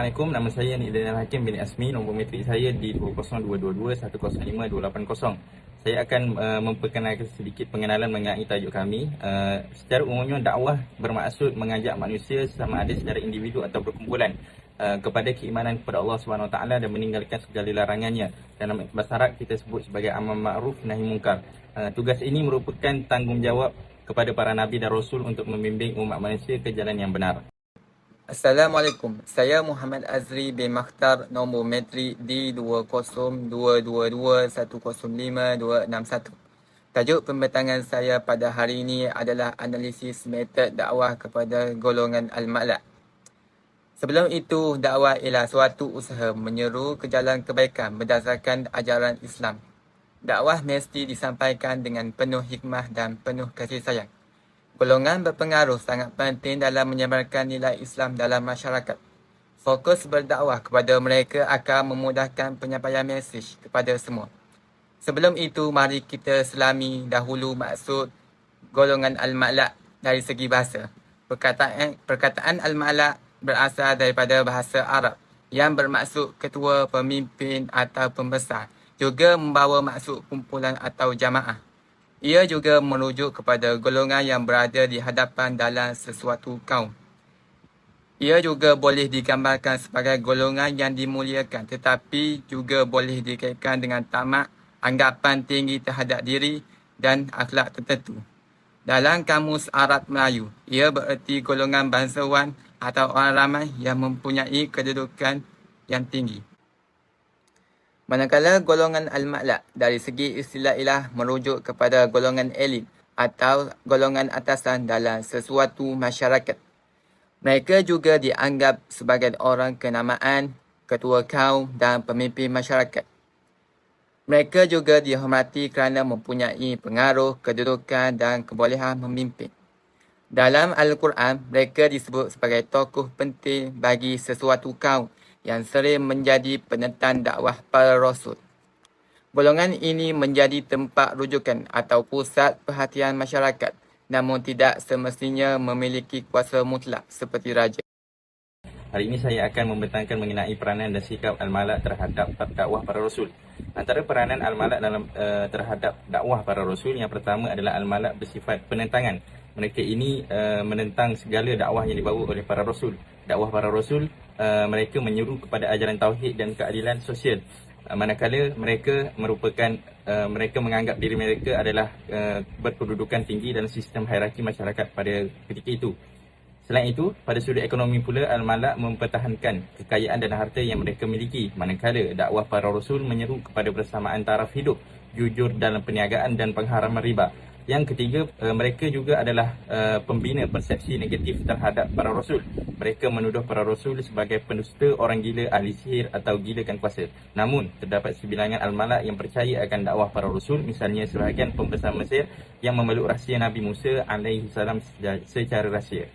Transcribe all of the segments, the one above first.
Assalamualaikum, nama saya Nidin Hakim bin Asmi, nombor metrik saya di 20222-105-280. Saya akan uh, memperkenalkan sedikit pengenalan mengenai tajuk kami. Uh, secara umumnya, dakwah bermaksud mengajak manusia sama ada secara individu atau berkumpulan uh, kepada keimanan kepada Allah SWT dan meninggalkan segala larangannya. Dalam Arab, kita sebut sebagai amal ma'ruf nahi mungkar. Uh, tugas ini merupakan tanggungjawab kepada para Nabi dan Rasul untuk membimbing umat manusia ke jalan yang benar. Assalamualaikum. Saya Muhammad Azri bin Makhtar nombor metrik D20222105261. Tajuk pembentangan saya pada hari ini adalah analisis metod dakwah kepada golongan Al-Ma'la. Sebelum itu, dakwah ialah suatu usaha menyeru ke jalan kebaikan berdasarkan ajaran Islam. Dakwah mesti disampaikan dengan penuh hikmah dan penuh kasih sayang. Golongan berpengaruh sangat penting dalam menyebarkan nilai Islam dalam masyarakat. Fokus berdakwah kepada mereka akan memudahkan penyampaian mesej kepada semua. Sebelum itu, mari kita selami dahulu maksud golongan Al-Ma'la' dari segi bahasa. Perkataan, perkataan Al-Ma'la' berasal daripada bahasa Arab yang bermaksud ketua, pemimpin atau pembesar. Juga membawa maksud kumpulan atau jamaah. Ia juga merujuk kepada golongan yang berada di hadapan dalam sesuatu kaum. Ia juga boleh digambarkan sebagai golongan yang dimuliakan tetapi juga boleh dikaitkan dengan tamak, anggapan tinggi terhadap diri dan akhlak tertentu. Dalam kamus Arab Melayu, ia bererti golongan bangsawan atau orang ramai yang mempunyai kedudukan yang tinggi. Manakala golongan al-ma'la dari segi istilah ilah merujuk kepada golongan elit atau golongan atasan dalam sesuatu masyarakat. Mereka juga dianggap sebagai orang kenamaan, ketua kaum dan pemimpin masyarakat. Mereka juga dihormati kerana mempunyai pengaruh, kedudukan dan kebolehan memimpin. Dalam Al-Quran, mereka disebut sebagai tokoh penting bagi sesuatu kaum yang sering menjadi penentang dakwah para rasul. Golongan ini menjadi tempat rujukan atau pusat perhatian masyarakat namun tidak semestinya memiliki kuasa mutlak seperti raja. Hari ini saya akan membentangkan mengenai peranan dan sikap Al-Malak terhadap dakwah para Rasul. Antara peranan Al-Malak dalam uh, terhadap dakwah para Rasul yang pertama adalah Al-Malak bersifat penentangan. Mereka ini uh, menentang segala dakwah yang dibawa oleh para Rasul. Dakwah para Rasul uh, mereka menyuruh kepada ajaran tauhid dan keadilan sosial. Uh, manakala mereka merupakan uh, mereka menganggap diri mereka adalah uh, berkedudukan tinggi dalam sistem hierarki masyarakat pada ketika itu. Selain itu, pada sudut ekonomi pula Al-Malak mempertahankan kekayaan dan harta yang mereka miliki. Manakala dakwah para rasul menyeru kepada bersamaan taraf hidup, jujur dalam perniagaan dan pengharaman riba. Yang ketiga, uh, mereka juga adalah uh, pembina persepsi negatif terhadap para rasul. Mereka menuduh para rasul sebagai pendusta, orang gila, ahli sihir atau gilakan kuasa. Namun, terdapat sebilangan al-malak yang percaya akan dakwah para rasul, misalnya sebahagian pembesar Mesir yang memeluk rahsia Nabi Musa alaihi salam secara rahsia.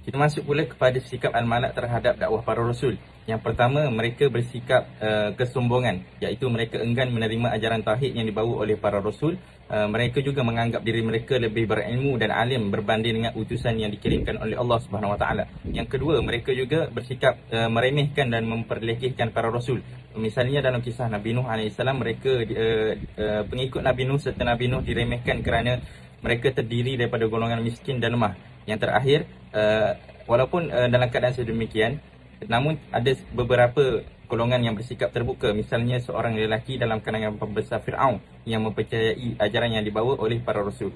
Kita masuk pula kepada sikap al-malak terhadap dakwah para rasul. Yang pertama, mereka bersikap uh, kesombongan, iaitu mereka enggan menerima ajaran tauhid yang dibawa oleh para rasul Uh, mereka juga menganggap diri mereka lebih berilmu dan alim berbanding dengan utusan yang dikirimkan oleh Allah Subhanahu Wa Taala. Yang kedua, mereka juga bersikap uh, meremehkan dan memperlekehkan para rasul. Misalnya dalam kisah Nabi Nuh AS, mereka uh, uh, pengikut Nabi Nuh serta Nabi Nuh diremehkan kerana mereka terdiri daripada golongan miskin dan lemah. Yang terakhir, uh, walaupun uh, dalam keadaan sedemikian, namun ada beberapa golongan yang bersikap terbuka misalnya seorang lelaki dalam kalangan pembesar Fir'aun yang mempercayai ajaran yang dibawa oleh para rasul.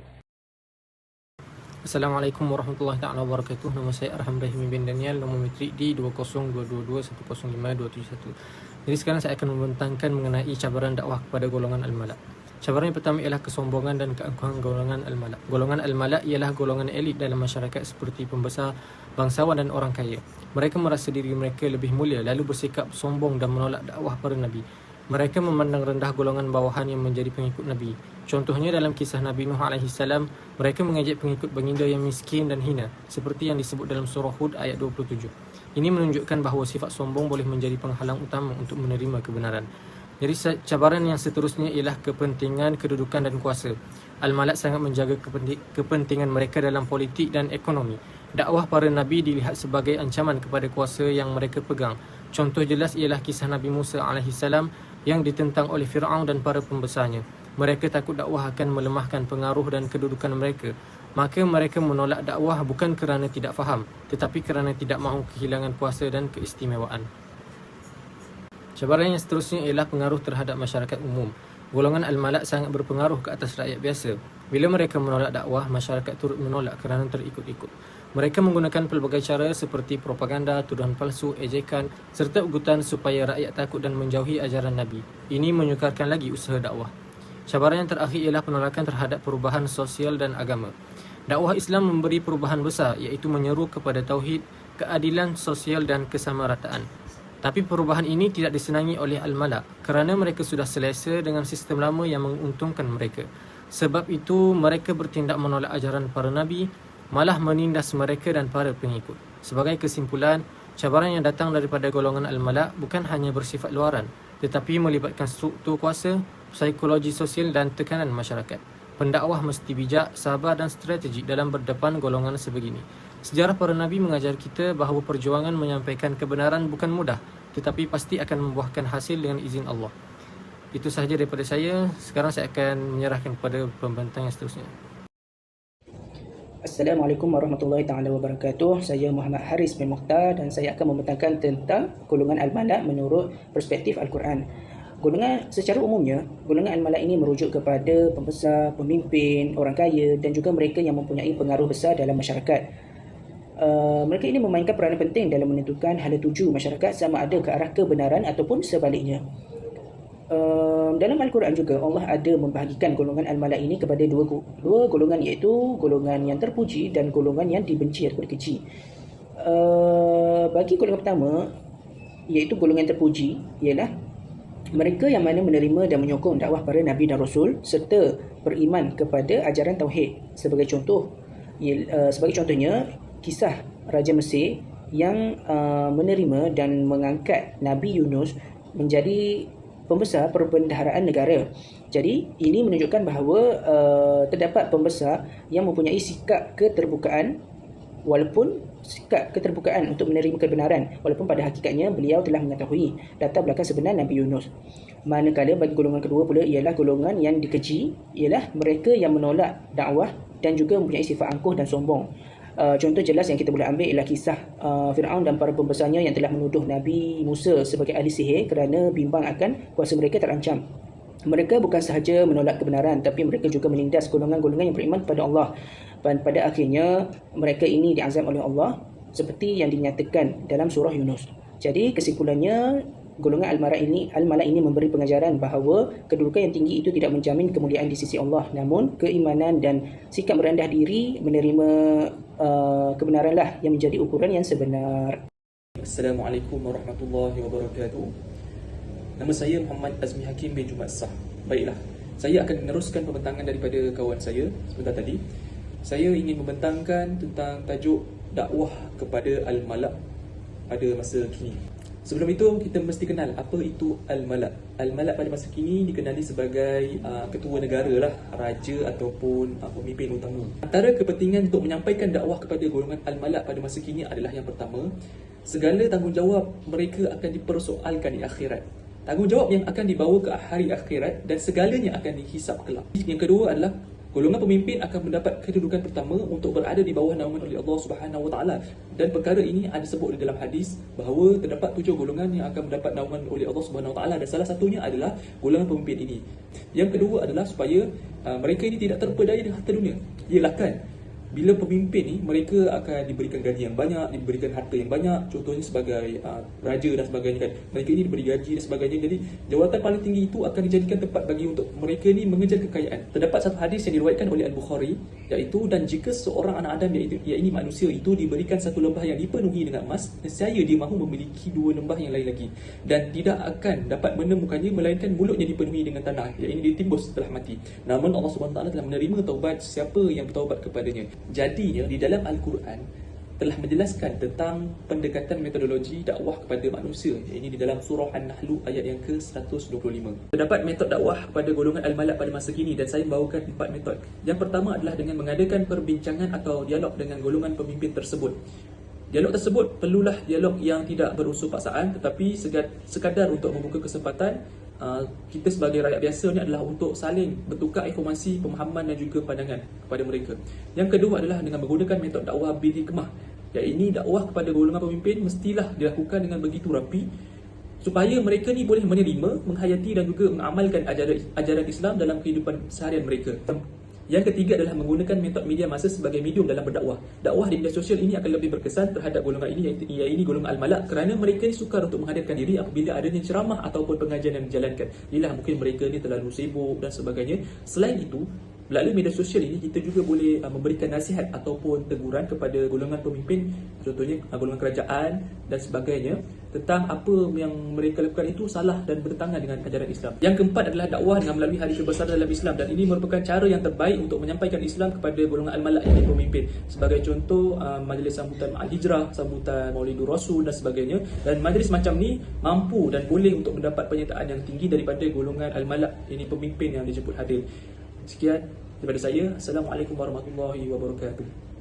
Assalamualaikum warahmatullahi taala wabarakatuh. Nama saya Arham Rahim bin Daniel, nombor metrik di 20222105271. Jadi sekarang saya akan membentangkan mengenai cabaran dakwah kepada golongan al-malak. Cabaran yang pertama ialah kesombongan dan keangkuhan golongan al-malak. Golongan al-malak ialah golongan elit dalam masyarakat seperti pembesar, bangsawan dan orang kaya. Mereka merasa diri mereka lebih mulia lalu bersikap sombong dan menolak dakwah para nabi. Mereka memandang rendah golongan bawahan yang menjadi pengikut Nabi. Contohnya dalam kisah Nabi Nuh AS, mereka mengejek pengikut baginda yang miskin dan hina, seperti yang disebut dalam surah Hud ayat 27. Ini menunjukkan bahawa sifat sombong boleh menjadi penghalang utama untuk menerima kebenaran. Jadi cabaran yang seterusnya ialah kepentingan, kedudukan dan kuasa. Al-Malak sangat menjaga kepentingan mereka dalam politik dan ekonomi. Dakwah para Nabi dilihat sebagai ancaman kepada kuasa yang mereka pegang. Contoh jelas ialah kisah Nabi Musa AS yang ditentang oleh Fir'aun dan para pembesarnya. Mereka takut dakwah akan melemahkan pengaruh dan kedudukan mereka. Maka mereka menolak dakwah bukan kerana tidak faham, tetapi kerana tidak mahu kehilangan kuasa dan keistimewaan. Cabaran yang seterusnya ialah pengaruh terhadap masyarakat umum. Golongan Al-Malak sangat berpengaruh ke atas rakyat biasa. Bila mereka menolak dakwah, masyarakat turut menolak kerana terikut-ikut. Mereka menggunakan pelbagai cara seperti propaganda, tuduhan palsu, ejekan serta ugutan supaya rakyat takut dan menjauhi ajaran Nabi. Ini menyukarkan lagi usaha dakwah. Cabaran yang terakhir ialah penolakan terhadap perubahan sosial dan agama. Dakwah Islam memberi perubahan besar iaitu menyeru kepada tauhid, keadilan sosial dan kesamarataan. Tapi perubahan ini tidak disenangi oleh Al-Malak kerana mereka sudah selesa dengan sistem lama yang menguntungkan mereka. Sebab itu mereka bertindak menolak ajaran para nabi, malah menindas mereka dan para pengikut. Sebagai kesimpulan, cabaran yang datang daripada golongan Al-Malak bukan hanya bersifat luaran, tetapi melibatkan struktur kuasa, psikologi sosial dan tekanan masyarakat. Pendakwah mesti bijak, sabar dan strategik dalam berdepan golongan sebegini. Sejarah para nabi mengajar kita bahawa perjuangan menyampaikan kebenaran bukan mudah, tetapi pasti akan membuahkan hasil dengan izin Allah. Itu sahaja daripada saya. Sekarang saya akan menyerahkan kepada pembentang yang seterusnya. Assalamualaikum warahmatullahi taala wabarakatuh. Saya Muhammad Haris bin Mukhtar dan saya akan membentangkan tentang golongan al-malak menurut perspektif al-Quran. Golongan secara umumnya, golongan al-malak ini merujuk kepada pembesar, pemimpin, orang kaya dan juga mereka yang mempunyai pengaruh besar dalam masyarakat. Uh, mereka ini memainkan peranan penting dalam menentukan hala tuju masyarakat sama ada ke arah kebenaran ataupun sebaliknya. Uh, dalam Al-Quran juga Allah ada membahagikan golongan al-malak ini kepada dua dua golongan iaitu golongan yang terpuji dan golongan yang dibenci atau dikeji. Uh, bagi golongan pertama iaitu golongan terpuji ialah mereka yang mana menerima dan menyokong dakwah para nabi dan rasul serta beriman kepada ajaran tauhid. Sebagai contoh uh, sebagai contohnya kisah Raja Mesir yang uh, menerima dan mengangkat Nabi Yunus menjadi pembesar perbendaharaan negara. Jadi ini menunjukkan bahawa uh, terdapat pembesar yang mempunyai sikap keterbukaan walaupun sikap keterbukaan untuk menerima kebenaran walaupun pada hakikatnya beliau telah mengetahui latar belakang sebenar Nabi Yunus. Manakala bagi golongan kedua pula ialah golongan yang dikeji ialah mereka yang menolak dakwah dan juga mempunyai sifat angkuh dan sombong. Uh, contoh jelas yang kita boleh ambil ialah kisah uh, Fir'aun dan para pembesarnya yang telah menuduh Nabi Musa sebagai ahli sihir kerana bimbang akan kuasa mereka terancam. Mereka bukan sahaja menolak kebenaran tapi mereka juga menindas golongan-golongan yang beriman kepada Allah. Dan pada akhirnya mereka ini diazam oleh Allah seperti yang dinyatakan dalam surah Yunus. Jadi kesimpulannya golongan al-malak ini al-malak ini memberi pengajaran bahawa kedudukan yang tinggi itu tidak menjamin kemuliaan di sisi Allah namun keimanan dan sikap merendah diri menerima uh, kebenaranlah yang menjadi ukuran yang sebenar. Assalamualaikum warahmatullahi wabarakatuh. Nama saya Muhammad Azmi Hakim bin Jumat Sah. Baiklah, saya akan meneruskan pembentangan daripada kawan saya sebentar tadi. Saya ingin membentangkan tentang tajuk dakwah kepada al-malak pada masa kini. Sebelum itu kita mesti kenal apa itu Al-Malak. Al-Malak pada masa kini dikenali sebagai uh, ketua negara lah, raja ataupun uh, pemimpin utama. Antara kepentingan untuk menyampaikan dakwah kepada golongan Al-Malak pada masa kini adalah yang pertama, segala tanggungjawab mereka akan dipersoalkan di akhirat. Tanggungjawab yang akan dibawa ke hari akhirat dan segalanya akan dihisap kelak. Yang kedua adalah Golongan pemimpin akan mendapat kedudukan pertama untuk berada di bawah naungan oleh Allah Subhanahu Wa Taala dan perkara ini ada sebut di dalam hadis bahawa terdapat tujuh golongan yang akan mendapat naungan oleh Allah Subhanahu Wa Taala dan salah satunya adalah golongan pemimpin ini. Yang kedua adalah supaya uh, mereka ini tidak terpedaya dengan harta dunia. Ialah kan bila pemimpin ni mereka akan diberikan gaji yang banyak, diberikan harta yang banyak, contohnya sebagai uh, raja dan sebagainya kan. Mereka ini diberi gaji dan sebagainya. Jadi jawatan paling tinggi itu akan dijadikan tempat bagi untuk mereka ini mengejar kekayaan. Terdapat satu hadis yang diriwayatkan oleh Al-Bukhari iaitu dan jika seorang anak Adam iaitu ia ini manusia itu diberikan satu lembah yang dipenuhi dengan emas, nescaya dia mahu memiliki dua lembah yang lain lagi dan tidak akan dapat menemukannya melainkan mulutnya dipenuhi dengan tanah ini ditimbus setelah mati. Namun Allah Subhanahu taala telah menerima taubat siapa yang bertaubat kepadanya. Jadinya di dalam Al-Quran telah menjelaskan tentang pendekatan metodologi dakwah kepada manusia. Ini di dalam surah An-Nahl ayat yang ke-125. Terdapat metod dakwah kepada golongan Al-Malak pada masa kini dan saya membawakan empat metod. Yang pertama adalah dengan mengadakan perbincangan atau dialog dengan golongan pemimpin tersebut. Dialog tersebut perlulah dialog yang tidak berunsur paksaan tetapi sekadar untuk membuka kesempatan uh, kita sebagai rakyat biasa ni adalah untuk saling bertukar informasi, pemahaman dan juga pandangan kepada mereka. Yang kedua adalah dengan menggunakan metod dakwah bil hikmah. Yang ini dakwah kepada golongan pemimpin mestilah dilakukan dengan begitu rapi supaya mereka ni boleh menerima, menghayati dan juga mengamalkan ajaran ajaran Islam dalam kehidupan seharian mereka. Yang ketiga adalah menggunakan metod media masa sebagai medium dalam berdakwah. Dakwah di media sosial ini akan lebih berkesan terhadap golongan ini iaitu ia ini golongan al-malak kerana mereka ni sukar untuk menghadirkan diri apabila adanya ceramah ataupun pengajian yang dijalankan. Inilah mungkin mereka ni terlalu sibuk dan sebagainya. Selain itu, melalui media sosial ini kita juga boleh uh, memberikan nasihat ataupun teguran kepada golongan pemimpin contohnya uh, golongan kerajaan dan sebagainya tentang apa yang mereka lakukan itu salah dan bertentangan dengan ajaran Islam. Yang keempat adalah dakwah dengan melalui hari kebesaran dalam Islam dan ini merupakan cara yang terbaik untuk menyampaikan Islam kepada golongan al-malak yang pemimpin. Sebagai contoh uh, majlis sambutan al-hijrah, sambutan Maulidur Rasul dan sebagainya dan majlis macam ni mampu dan boleh untuk mendapat penyertaan yang tinggi daripada golongan al-malak ini pemimpin yang dijemput hadir. Sekian daripada saya. Assalamualaikum warahmatullahi wabarakatuh.